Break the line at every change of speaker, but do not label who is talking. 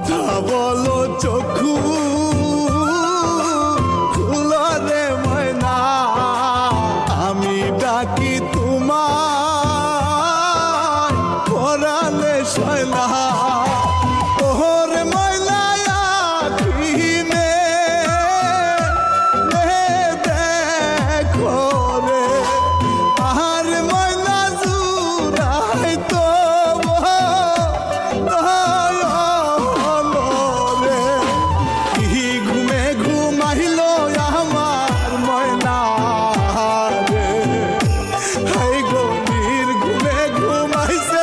কথা বলো চক্ষু। আমি ডাকি তোমার পরালে শয়না Myself.